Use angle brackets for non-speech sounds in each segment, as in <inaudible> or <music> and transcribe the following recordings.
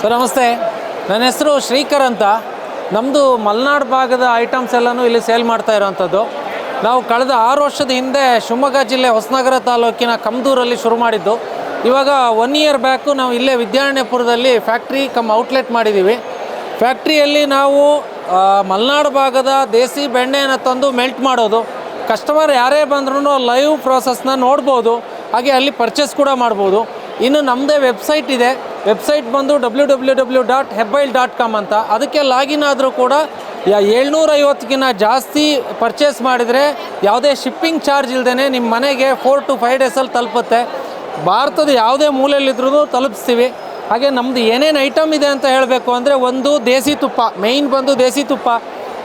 Sir, ನಮಸ್ತೆ. ನನ್ನ ಹೆಸರು ಶ್ರೀಕರ್ ಅಂತ. ನಮ್ಮದು ಮಲೆನಾಡು ಭಾಗದ ಐಟಮ್ಸ್ ಎಲ್ಲನೂ ಇಲ್ಲಿ ಸೇಲ್ ಮಾಡ್ತಾ ಇರೋವಂಥದ್ದು ನಾವು ಕಳೆದ ಆರು ವರ್ಷದ ಹಿಂದೆ ಶಿವಮೊಗ್ಗ ಜಿಲ್ಲೆ ಹೊಸನಗರ ತಾಲೂಕಿನ ಕಮ್ದೂರಲ್ಲಿ ಶುರು ಮಾಡಿದ್ದು. ಇವಾಗ ಒನ್ ಇಯರ್ ಬ್ಯಾಕು ನಾವು ಇಲ್ಲೇ ವಿದ್ಯಾರಣ್ಯಪುರದಲ್ಲಿ ಫ್ಯಾಕ್ಟ್ರಿ ಕಮ್ ಔಟ್ಲೆಟ್ ಮಾಡಿದ್ದೀವಿ ಫ್ಯಾಕ್ಟ್ರಿಯಲ್ಲಿ ನಾವು ಮಲೆನಾಡು ಭಾಗದ ದೇಸಿ ಬೆಣ್ಣೆಯನ್ನು ತಂದು ಮೆಲ್ಟ್ ಮಾಡೋದು. ಕಸ್ಟಮರ್ ಯಾರೇ ಬಂದ್ರೂ ಲೈವ್ ಪ್ರಾಸೆಸ್ನ ನೋಡ್ಬೋದು. ಹಾಗೆ ಅಲ್ಲಿ ಪರ್ಚೇಸ್ ಕೂಡ ಮಾಡ್ಬೋದು. ಇನ್ನು ನಮ್ಮದೇ ವೆಬ್ಸೈಟ್ ಇದೆ. ವೆಬ್ಸೈಟ್ ಬಂದು W W W dot Hebbail dot com ಅಂತ. ಅದಕ್ಕೆ ಲಾಗಿನ್ ಆದರೂ ಕೂಡ ಏಳ್ನೂರೈವತ್ತಕ್ಕಿಂತ ಜಾಸ್ತಿ ಪರ್ಚೇಸ್ ಮಾಡಿದರೆ ಯಾವುದೇ ಶಿಪ್ಪಿಂಗ್ ಚಾರ್ಜ್ ಇಲ್ಲದೇ ನಿಮ್ಮ ಮನೆಗೆ ಫೋರ್ ಟು ಫೈವ್ ಡೇಸಲ್ಲಿ ತಲುಪುತ್ತೆ. ಭಾರತದ ಯಾವುದೇ ಮೂಲೆಯಲ್ಲಿದ್ರೂ ತಲುಪಿಸ್ತೀವಿ. ಹಾಗೆ ನಮ್ಮದು ಏನೇನು ಐಟಮ್ ಇದೆ ಅಂತ ಹೇಳಬೇಕು ಅಂದರೆ ಒಂದು ದೇಸಿ ತುಪ್ಪ ಮೇಯ್ನ್ ಬಂದು ದೇಸಿ ತುಪ್ಪ.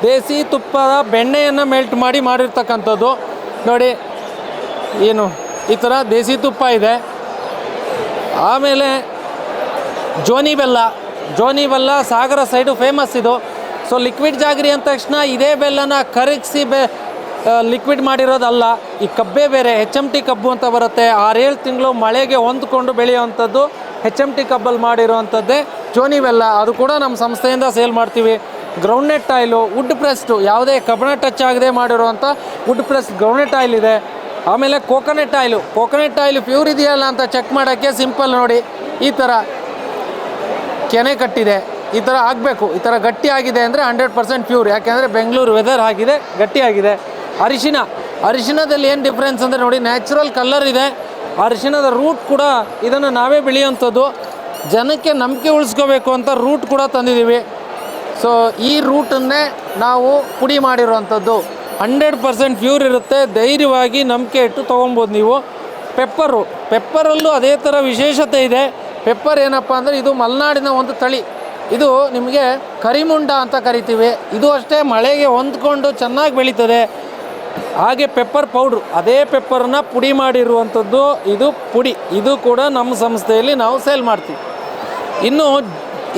ದೇಸಿ ತುಪ್ಪದ ಬೆಣ್ಣೆಯನ್ನು ಮೆಲ್ಟ್ ಮಾಡಿ ಮಾಡಿರ್ತಕ್ಕಂಥದ್ದು. ನೋಡಿ, ಏನು, ಈ ಥರ ದೇಸಿ ತುಪ್ಪ ಇದೆ. ಆಮೇಲೆ ಜೋನಿ ಬೆಲ್ಲ. ಜೋನಿ ಬೆಲ್ಲ ಸಾಗರ ಸೈಡು ಫೇಮಸ್ ಇದು. ಸೊ ಲಿಕ್ವಿಡ್ ಜಾಗರಿ ಅಂದ ತಕ್ಷಣ ಇದೇ ಬೆಲ್ಲನ ಕರಗಿಸಿ ಬೆ ಲಿಕ್ವಿಡ್ ಮಾಡಿರೋದಲ್ಲ. ಈ ಕಬ್ಬೇ ಬೇರೆ ಹೆಚ್ ಎಂ ಟಿ ಕಬ್ಬು ಅಂತ ಬರುತ್ತೆ. ಆರೇಳು ತಿಂಗಳು ಮಳೆಗೆ ಹೊಂದ್ಕೊಂಡು ಬೆಳೆಯುವಂಥದ್ದು ಹೆಚ್ ಎಂ ಟಿ ಕಬ್ಬಲ್ಲಿ ಮಾಡಿರೋವಂಥದ್ದೇ ಜೋನಿ ಬೆಲ್ಲ. ಅದು ಕೂಡ ನಮ್ಮ ಸಂಸ್ಥೆಯಿಂದ ಸೇಲ್ ಮಾಡ್ತೀವಿ. ಗ್ರೌಂಡ್ನೆಟ್ ಆಯಿಲು ವುಡ್ ಪ್ರೆಸ್ಟು ಯಾವುದೇ ಕಬ್ಬಣ ಟಚ್ ಆಗದೆ ಮಾಡಿರುವಂಥ ವುಡ್ ಪ್ರೆಸ್ ಗ್ರೌಂಡ್ನೆಟ್ ಆಯಿಲ್ ಇದೆ. ಆಮೇಲೆ coconut oil coconut oil pure ಇದೆಯಲ್ಲ ಅಂತ ಚೆಕ್ ಮಾಡೋಕ್ಕೆ ಸಿಂಪಲ್ ನೋಡಿ. ಈ ಥರ. ಕೆನೆ ಕಟ್ಟಿದೆ. ಈ ಥರ ಆಗಬೇಕು. ಈ ಥರ ಗಟ್ಟಿ ಆಗಿದೆ ಅಂದರೆ ಹಂಡ್ರೆಡ್ ಪರ್ಸೆಂಟ್ ಪ್ಯೂರ್ ಯಾಕೆಂದರೆ ಬೆಂಗಳೂರು ವೆದರ್ ಆಗಿದೆ ಗಟ್ಟಿಯಾಗಿದೆ ಅರಿಶಿನ, ಅರಿಶಿನದಲ್ಲಿ ಏನು ಡಿಫ್ರೆನ್ಸ್ ಅಂದರೆ ನೋಡಿ ನ್ಯಾಚುರಲ್ ಕಲರ್ ಇದೆ. ಅರಿಶಿನದ ರೂಟ್ ಕೂಡ ಇದನ್ನು ನಾವೇ ಬೆಳೆಯುವಂಥದ್ದು. ಜನಕ್ಕೆ ನಂಬಿಕೆ ಉಳಿಸ್ಕೋಬೇಕು ಅಂತ ರೂಟ್ ಕೂಡ ತಂದಿದ್ದೀವಿ. ಸೊ ಈ ರೂಟನ್ನೇ ನಾವು ಪುಡಿ ಮಾಡಿರುವಂಥದ್ದು. ಹಂಡ್ರೆಡ್ ಪರ್ಸೆಂಟ್ ಪ್ಯೂರ್ ಇರುತ್ತೆ. ಧೈರ್ಯವಾಗಿ ನಂಬಿಕೆ ಇಟ್ಟು ತೊಗೊಬೋದು ನೀವು. ಪೆಪ್ಪರು ಪೆಪ್ಪರಲ್ಲೂ ಅದೇ ಥರ ವಿಶೇಷತೆ ಇದೆ. ಪೆಪ್ಪರ್ ಏನಪ್ಪ ಅಂದರೆ ಇದು ಮಲೆನಾಡಿನ ಒಂದು ತಳಿ. ಇದು ನಿಮಗೆ ಕರಿಮುಂಡ ಅಂತ ಕರಿತೀವಿ. ಇದು ಅಷ್ಟೇ ಮಳೆಗೆ ಹೊಂದ್ಕೊಂಡು ಚೆನ್ನಾಗಿ ಬೆಳೀತದೆ. ಹಾಗೆ ಪೆಪ್ಪರ್ ಪೌಡ್ರು. ಅದೇ ಪೆಪ್ಪರನ್ನ ಪುಡಿ ಮಾಡಿರುವಂಥದ್ದು ಇದು ಪುಡಿ. ಇದು ಕೂಡ ನಮ್ಮ ಸಂಸ್ಥೆಯಲ್ಲಿ ನಾವು ಸೇಲ್ ಮಾಡ್ತೀವಿ. ಇನ್ನು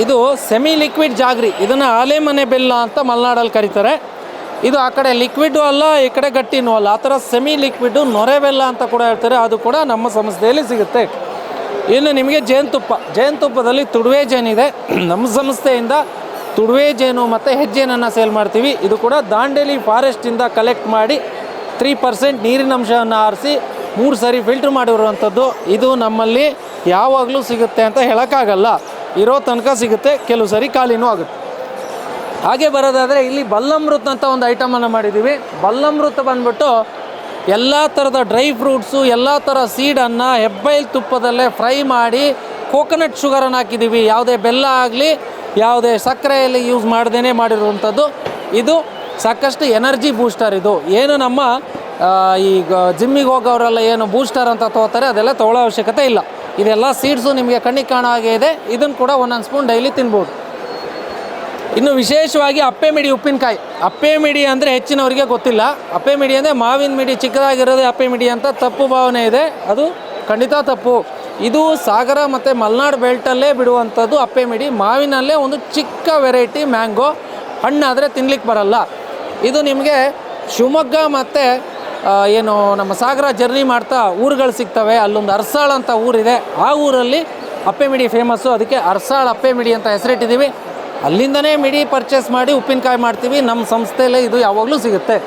ಇದು ಸೆಮಿ ಲಿಕ್ವಿಡ್ ಜಾಗ್ರಿ. ಇದನ್ನು ಆಲೆಮನೆ ಬೆಲ್ಲ ಅಂತ ಮಲೆನಾಡಲ್ಲಿ ಕರೀತಾರೆ. ಇದು ಆ ಕಡೆ ಲಿಕ್ವಿಡು ಅಲ್ಲ, ಈ ಕಡೆ ಗಟ್ಟಿನೂ ಅಲ್ಲ. ಆ ಥರ ಸೆಮಿ ಲಿಕ್ವಿಡು ನೊರೆ ಬೆಲ್ಲ ಅಂತ ಕೂಡ ಹೇಳ್ತಾರೆ. ಅದು ಕೂಡ ನಮ್ಮ ಸಂಸ್ಥೆಯಲ್ಲಿ ಸಿಗುತ್ತೆ. ಇನ್ನು ನಿಮಗೆ ಜೇನುತುಪ್ಪ. ಜೇನುತುಪ್ಪದಲ್ಲಿ ತುಡುವೆ ಜೇನಿದೆ. <clears throat> ನಮ್ಮ ಸಂಸ್ಥೆಯಿಂದ ತುಡುವೆ ಜೇನು ಮತ್ತು ಹೆಜ್ಜೇನನ್ನು ಸೇಲ್ ಮಾಡ್ತೀವಿ. ಇದು ಕೂಡ ದಾಂಡೇಲಿ ಫಾರೆಸ್ಟಿಂದ ಕಲೆಕ್ಟ್ ಮಾಡಿ ತ್ರೀ ಪರ್ಸೆಂಟ್ ನೀರಿನ ಅಂಶವನ್ನು ಆರಿಸಿ ಮೂರು ಸರಿ ಫಿಲ್ಟ್ರ್ ಮಾಡಿರುವಂಥದ್ದು. ಇದು ನಮ್ಮಲ್ಲಿ ಯಾವಾಗಲೂ ಸಿಗುತ್ತೆ ಅಂತ ಹೇಳೋಕ್ಕಾಗಲ್ಲ. ಇರೋ ತನಕ ಸಿಗುತ್ತೆ. ಕೆಲವು ಸರಿ ಖಾಲಿನೂ ಆಗುತ್ತೆ. ಹಾಗೆ ಬರೋದಾದರೆ ಇಲ್ಲಿ ಬಲ್ಲಮೃತ್ ಅಂತ ಒಂದು ಐಟಮನ್ನು ಮಾಡಿದ್ದೀವಿ. ಬಲ್ಲಮೃತ್ ಬಂದ್ಬಿಟ್ಟು ಎಲ್ಲ ಥರದ ಡ್ರೈ ಫ್ರೂಟ್ಸು, ಎಲ್ಲ ಥರ ಸೀಡನ್ನು ಹೆಬ್ಬೈಲ್ ತುಪ್ಪದಲ್ಲೇ ಫ್ರೈ ಮಾಡಿ ಕೋಕೋನಟ್ ಶುಗರನ್ನು ಹಾಕಿದ್ದೀವಿ ಯಾವುದೇ ಬೆಲ್ಲ ಆಗಲಿ, ಯಾವುದೇ ಸಕ್ಕರೆಯಲ್ಲಿ ಯೂಸ್ ಮಾಡ್ದೇ ಮಾಡಿರುವಂಥದ್ದು. ಇದು ಸಾಕಷ್ಟು ಎನರ್ಜಿ ಬೂಸ್ಟರ್ ಇದು. ಏನು ನಮ್ಮ ಈಗ ಜಿಮ್ಮಿಗೆ ಹೋಗೋರೆಲ್ಲ ಏನು ಬೂಸ್ಟರ್ ಅಂತ ತೊಗೋತಾರೆ, ಅದೆಲ್ಲ ತೊಗೊಳ್ಳೋ ಅವಶ್ಯಕತೆ ಇಲ್ಲ. ಇದೆಲ್ಲ ಸೀಡ್ಸು ನಿಮಗೆ ಕಣ್ಣಿಗೆ ಕಾಣೋ ಹಾಗೆ ಇದೆ. ಇದನ್ನು ಕೂಡ ಒಂದೊಂದು ಸ್ಪೂನ್ ಡೈಲಿ ತಿನ್ಬೋದು. ಇನ್ನು ವಿಶೇಷವಾಗಿ ಅಪ್ಪೆ ಮಿಡಿ, ಉಪ್ಪಿನಕಾಯಿ. ಅಪ್ಪೆ ಮಿಡಿ ಅಂದರೆ ಹೆಚ್ಚಿನವರಿಗೆ ಗೊತ್ತಿಲ್ಲ. ಅಪ್ಪೆ ಮಿಡಿ ಅಂದರೆ ಮಾವಿನ ಮಿಡಿ, ಚಿಕ್ಕದಾಗಿರೋದೇ ಅಪ್ಪೆ ಮಿಡಿ ಅಂತ ತಪ್ಪು ಭಾವನೆ ಇದೆ. ಅದು ಖಂಡಿತ ತಪ್ಪು. ಇದು ಸಾಗರ ಮತ್ತು ಮಲೆನಾಡು ಬೆಲ್ಟಲ್ಲೇ ಬಿಡುವಂಥದ್ದು ಅಪ್ಪೆ ಮಿಡಿ. ಮಾವಿನಲ್ಲೇ ಒಂದು ಚಿಕ್ಕ ವೆರೈಟಿ ಮ್ಯಾಂಗೋ. ಹಣ್ಣಾದರೆ ತಿನ್ಲಿಕ್ಕೆ ಬರಲ್ಲ. ಇದು ನಿಮಗೆ ಶಿವಮೊಗ್ಗ ಮತ್ತು ಏನು ನಮ್ಮ ಸಾಗರ ಜರ್ನಿ ಮಾಡ್ತಾ ಊರುಗಳು ಸಿಗ್ತವೆ. ಅಲ್ಲೊಂದು ಅರ್ಸಾಳ್ ಅಂತ ಊರಿದೆ. ಆ ಊರಲ್ಲಿ ಅಪ್ಪೆ ಮಿಡಿ ಫೇಮಸ್ಸು ಅದಕ್ಕೆ ಅರ್ಸಾಳ ಅಪ್ಪೆ ಮಿಡಿ ಅಂತ ಹೆಸರಿಟ್ಟಿದ್ದೀವಿ. ಅಲ್ಲಿಂದನೇ ಮಿಡಿ ಪರ್ಚೇಸ್ ಮಾಡಿ ಉಪ್ಪಿನಕಾಯಿ ಮಾಡ್ತೀವಿ. ನಮ್ಮ ಸಂಸ್ಥೆಯಲ್ಲೇ ಇದು ಯಾವಾಗಲೂ ಸಿಗುತ್ತೆ.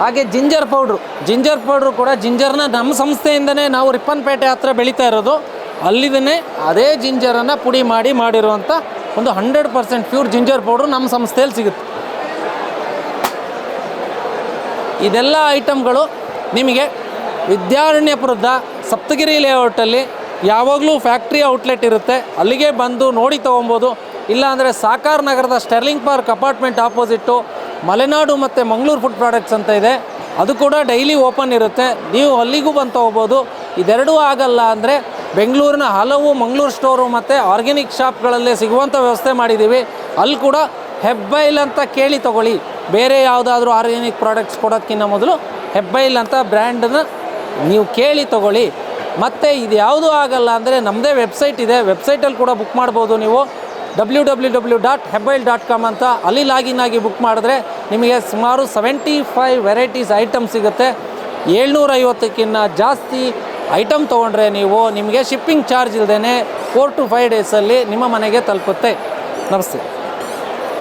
ಹಾಗೆ ಜಿಂಜರ್ ಪೌಡ್ರು. ಜಿಂಜರ್ ಪೌಡ್ರು ಕೂಡ ಜಿಂಜರ್ನ ನಮ್ಮ ಸಂಸ್ಥೆಯಿಂದನೇ ನಾವು ರಿಪ್ಪನ್ಪೇಟೆ ಹತ್ರ ಬೆಳೀತಾ ಇರೋದು. ಅಲ್ಲಿದನೇ ಅದೇ ಜಿಂಜರನ್ನು ಪುಡಿ ಮಾಡಿ ಮಾಡಿರುವಂಥ ಒಂದು hundred percent pure ginger powder ನಮ್ಮ ಸಂಸ್ಥೆಯಲ್ಲಿ ಸಿಗುತ್ತೆ. ಇದೆಲ್ಲ ಐಟಮ್ಗಳು ನಿಮಗೆ ವಿದ್ಯಾರಣ್ಯಪುರದ ಸಪ್ತಗಿರಿ ಲೇಔಟಲ್ಲಿ ಯಾವಾಗಲೂ ಫ್ಯಾಕ್ಟ್ರಿ ಔಟ್ಲೆಟ್ ಇರುತ್ತೆ. ಅಲ್ಲಿಗೆ ಬಂದು ನೋಡಿ ತೊಗೊಬೋದು. ಇಲ್ಲಾಂದರೆ ಸಾಕಾರ ನಗರದ Sterling Park apartment opposite Malenadu ಮತ್ತು ಮಂಗಳೂರು ಫುಡ್ ಪ್ರಾಡಕ್ಟ್ಸ್ ಅಂತ ಇದೆ. ಅದು ಕೂಡ ಡೈಲಿ ಓಪನ್ ಇರುತ್ತೆ. ನೀವು ಅಲ್ಲಿಗೂ ಬಂದು ತೊಗೋಬೋದು. ಇದೆರಡೂ ಆಗಲ್ಲ ಅಂದರೆ ಬೆಂಗಳೂರಿನ ಹಲವು ಮಂಗಳೂರು ಸ್ಟೋರು ಮತ್ತು ಆರ್ಗ್ಯಾನಿಕ್ ಶಾಪ್ಗಳಲ್ಲೇ ಸಿಗುವಂಥ ವ್ಯವಸ್ಥೆ ಮಾಡಿದ್ದೀವಿ ಅಲ್ಲಿ ಕೂಡ ಹೆಬ್ಬೈಲ್ ಅಂತ ಕೇಳಿ ತೊಗೊಳ್ಳಿ. ಬೇರೆ ಯಾವುದಾದ್ರೂ ಆರ್ಗ್ಯಾನಿಕ್ ಪ್ರಾಡಕ್ಟ್ಸ್ ಕೊಡೋದಕ್ಕಿಂತ ಮೊದಲು ಹೆಬ್ಬೈಲ್ ಅಂತ ಬ್ರ್ಯಾಂಡನ್ನ ನೀವು ಕೇಳಿ ತಗೊಳ್ಳಿ. ಮತ್ತು ಇದು ಯಾವುದೂ ಆಗಲ್ಲ ಅಂದರೆ ನಮ್ಮದೇ ವೆಬ್ಸೈಟ್ ಇದೆ. ವೆಬ್ಸೈಟಲ್ಲಿ ಕೂಡ ಬುಕ್ ಮಾಡ್ಬೋದು ನೀವು. W W dot Hebbail dot com ಅಂತ ಅಲ್ಲಿ ಲಾಗಿನ್ ಆಗಿ ಬುಕ್ ಮಾಡಿದ್ರೆ ನಿಮಗೆ ಸುಮಾರು ಸೆವೆಂಟಿ ಫೈವ್ ವೆರೈಟೀಸ್ ಐಟಮ್ ಸಿಗುತ್ತೆ. ಏಳ್ನೂರೈವತ್ತಕ್ಕಿಂತ ಜಾಸ್ತಿ ಐಟಮ್ ತೊಗೊಂಡ್ರೆ ನೀವು ನಿಮಗೆ ಶಿಪ್ಪಿಂಗ್ ಚಾರ್ಜ್ ಇಲ್ಲದೇ ಫೋರ್ ಟು ಫೈವ್ ಡೇಸಲ್ಲಿ ನಿಮ್ಮ ಮನೆಗೆ ತಲುಪುತ್ತೆ. ನಮಸ್ತೆ.